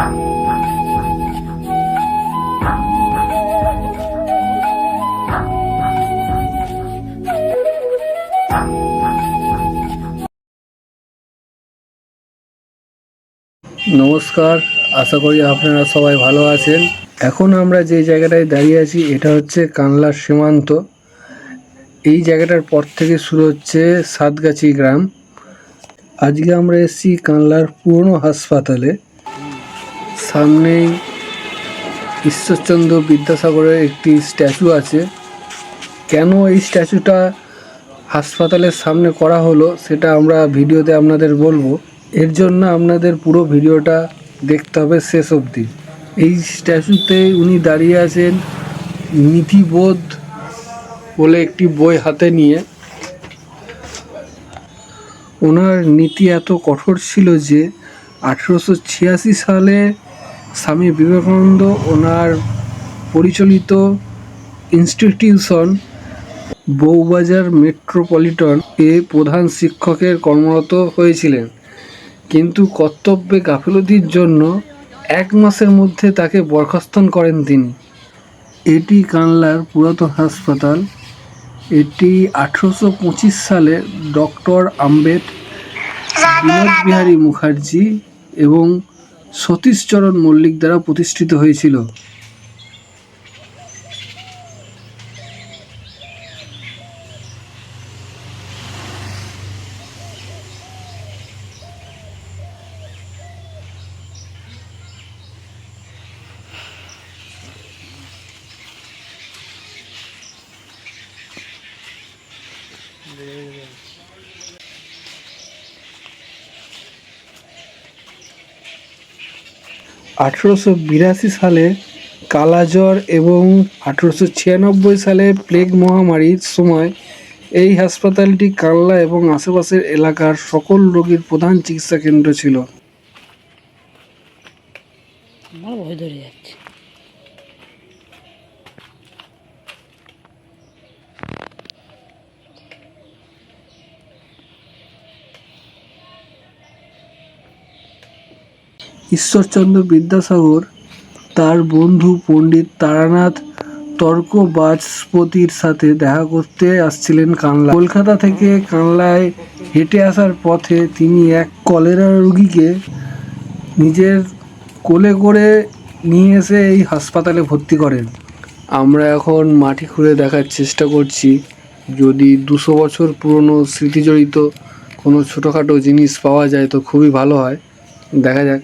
নমস্কার, আশা করি আপনারা সবাই ভালো আছেন। এখন আমরা যে জায়গাটায় দাঁড়িয়ে আছি, এটা হচ্ছে কানলার সীমান্ত। এই জায়গাটার পর থেকে শুরু হচ্ছে সাতগাছি গ্রাম। আজকে আমরা এসেছি কানলার পুরনো হাসপাতালে। সামনেই ঈশ্বরচন্দ্র বিদ্যাসাগরের একটি স্ট্যাচু আছে। কেন এই স্ট্যাচুটা হাসপাতালের সামনে করা হলো, সেটা আমরা ভিডিওতে আপনাদের বলব। এর জন্য আপনাদের পুরো ভিডিওটা দেখতে হবে শেষ অবধি। এই স্ট্যাচুতে উনি দাঁড়িয়ে আছেন নীতিবোধ বলে একটি বই হাতে নিয়ে। ওনার নীতি এত কঠোর ছিল যে আঠেরোশো ছিয়াশি সালে স্বামী বিবেকানন্দ ওনার পরিচালিত ইনস্টিটিউশন বউবাজার মেট্রোপলিটন এ প্রধান শিক্ষকের কর্মরত হয়েছিলেন। কিন্তু কর্তব্যে গাফিলতির জন্য এক মাসের মধ্যে তাকে বরখাস্তন করেন তিনি। এটি কানলার পুরাতন হাসপাতাল। এটি আঠেরোশো পঁচিশ সালে ডক্টর আম্বেদ বিনোদ বিহারী মুখার্জি এবং সতীশচরণ মল্লিক দ্বারা প্রতিষ্ঠিত হয়েছিল। আঠেরোশো বিরাশি সালে কালাজ্বর এবং আঠেরোশো ছিয়ানব্বই সালে প্লেগ মহামারীর সময় এই হাসপাতালটি কাল্লা এবং আশেপাশের এলাকার সকল রোগীর প্রধান চিকিৎসা কেন্দ্র ছিল। আমার ভয় ধরে ঈশ্বরচন্দ্র বিদ্যাসাগর, তার বন্ধু পণ্ডিত তারানাথ তর্ক বাজপতির সাথে দেখা করতে আসছিলেন কানলা কলকাতা থেকে কানলায় হেঁটে আসার পথে তিনি এক কলেরা রোগীকে নিজের কোলে করে নিয়ে এসে এই হাসপাতালে ভর্তি করেন। আমরা এখন মাটি খুঁড়ে দেখার চেষ্টা করছি। যদি দুশো বছর পুরনো স্মৃতিজড়িত কোনো ছোটোখাটো জিনিস পাওয়া যায় তো খুবই ভালো হয়। দেখা যাক।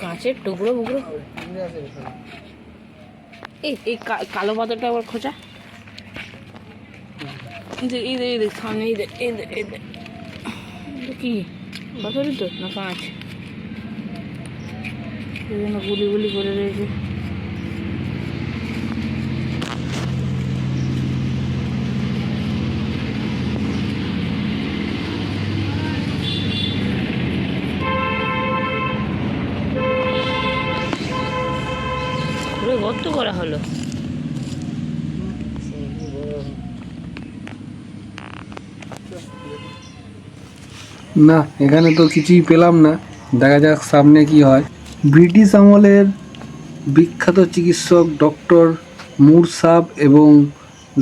কাঁচের টুকরো বুকরো এই এই কালো পাথরটা আবার খোঁচা এই যে- এই যে- সামনে এই যে- এই যে- এই যে। কি? পাথরই তো না কাঁচ? গুলি গুলি করে রয়েছে। গর্ত করা হলো। না, এখানে তো কিছুই পেলাম না। দেখা যাক সামনে কি হয়। ব্রিটিশ আমলের বিখ্যাত চিকিৎসক ডক্টর মুরসাব এবং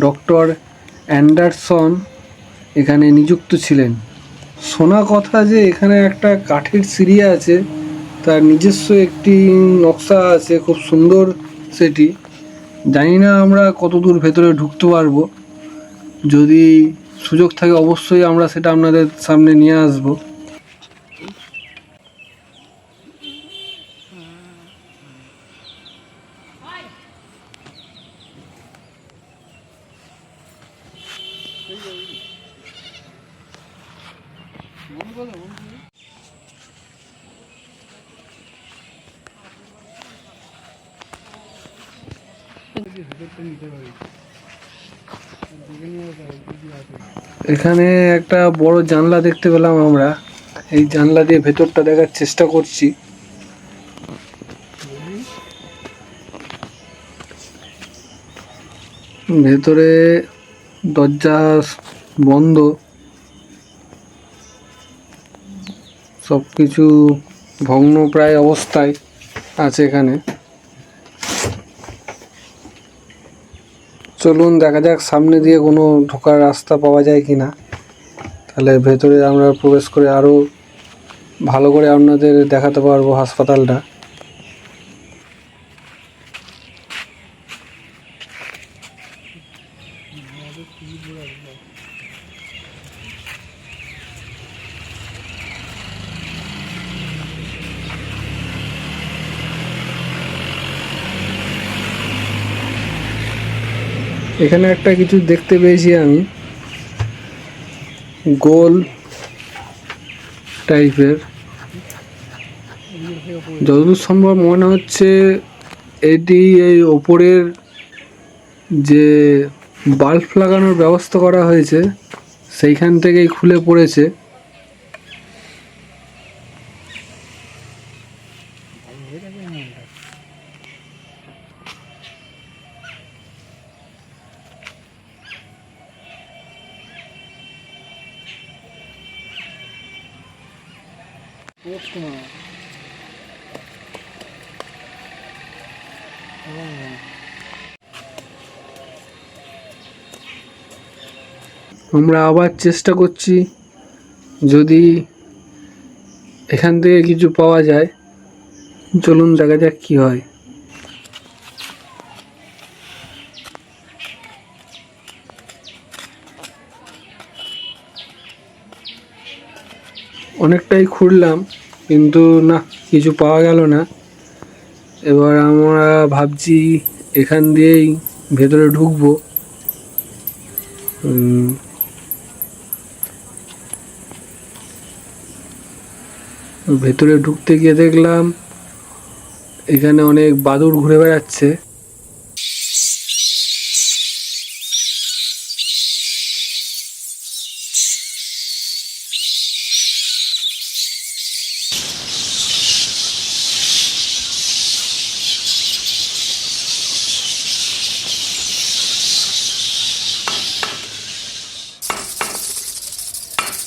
ডক্টর অ্যান্ডারসন এখানে নিযুক্ত ছিলেন। শোনা কথা যে এখানে একটা কাঠের সিঁড়ি আছে, তার নিজস্ব একটি নকশা আছে, খুব সুন্দর সেটি। জানি না আমরা কত দূর ভেতরে ঢুকতে পারব। যদি সুযোগ থাকে অবশ্যই আমরা সেটা আপনাদের সামনে নিয়ে আসব। এখানে একটা বড় জানলা দেখতে পেলাম আমরা। এই জানলা দিয়ে ভেতরটা দেখার চেষ্টা করছি। ভেতরে দরজা বন্ধ। সব কিছু ভগ্নপ্রায় অবস্থায় আছে এখানে। চলুন, দেখা যাক সামনে দিয়ে কোনো ঢোকার রাস্তা পাওয়া যায় কি না। তাহলে ভেতরে আমরা প্রবেশ করে আরও ভালো করে আপনাদের দেখাতে পারব হাসপাতালটা। এখানে একটা কিছু দেখতে পেয়েছি আমি। গোল টাইপের। যতদূর সম্ভব মনে হচ্ছে এটি এই ওপরের যে বাল্ব লাগানোর ব্যবস্থা করা হয়েছে, সেইখান থেকেই খুলে পড়েছে। আমরা আবার চেষ্টা করছি যদি এখান থেকে কিছু পাওয়া যায়, চলুন দেখা যাক কি হয়। অনেকটাই খুঁড়লাম, কিন্তু না, কিছু পাওয়া গেল না। এবার আমরা ভাবছি এখান দিয়েই ভেতরে ঢুকবো। ভেতরে ঢুকতে গিয়ে দেখলাম এখানে অনেক বাদুর ঘুরে বেড়াচ্ছে।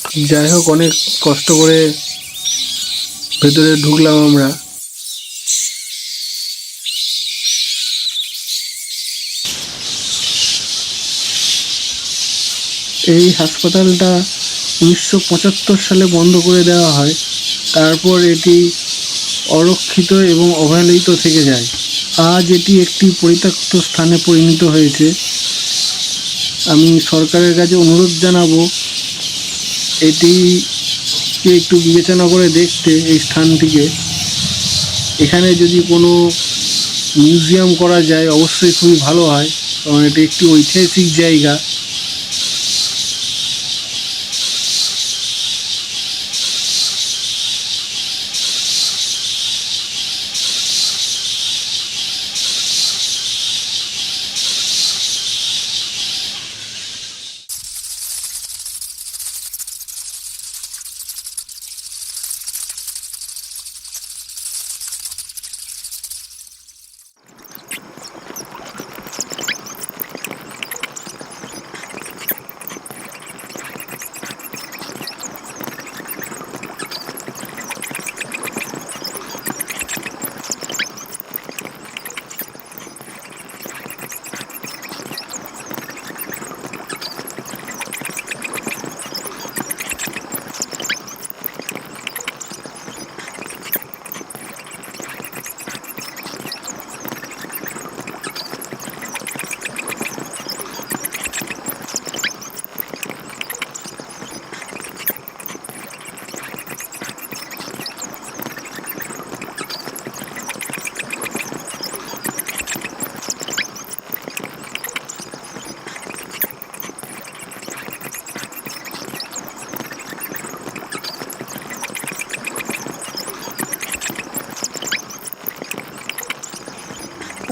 যাই হোক অনেক কষ্ট করে ভেতরে ঢুকলাম আমরা। এই হাসপাতালটা উনিশশো পঁচাত্তর সালে বন্ধ করে দেওয়া হয়। তারপর এটি অরক্ষিত এবং অবহেলিত থেকে যায়। আজ এটি একটি পরিত্যক্ত স্থানে পরিণত হয়েছে। আমি সরকারের কাছে অনুরোধ জানাব এটিকে একটু বিবেচনা করে দেখতে এই স্থানটিকে। এখানে যদি কোনো মিউজিয়াম করা যায়, অবশ্যই খুবই ভালো হয়, কারণ এটি একটি ঐতিহাসিক জায়গা।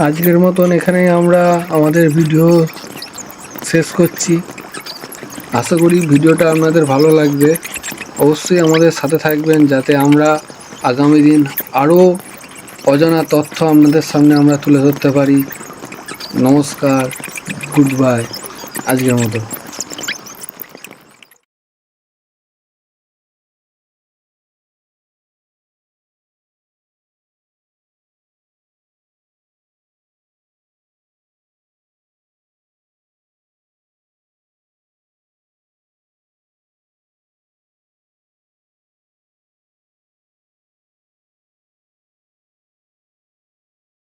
আজকের মতন এখানে আমরা আমাদের ভিডিও শেষ করছি। আশা করি ভিডিওটা আপনাদের ভালো লাগবে। অবশ্যই আমাদের সাথে থাকবেন যাতে আমরা আগামী দিন আরও অজানা তথ্য আপনাদের সামনে আমরা তুলে ধরতে পারি। নমস্কার, গুড বাই, আজকের মতো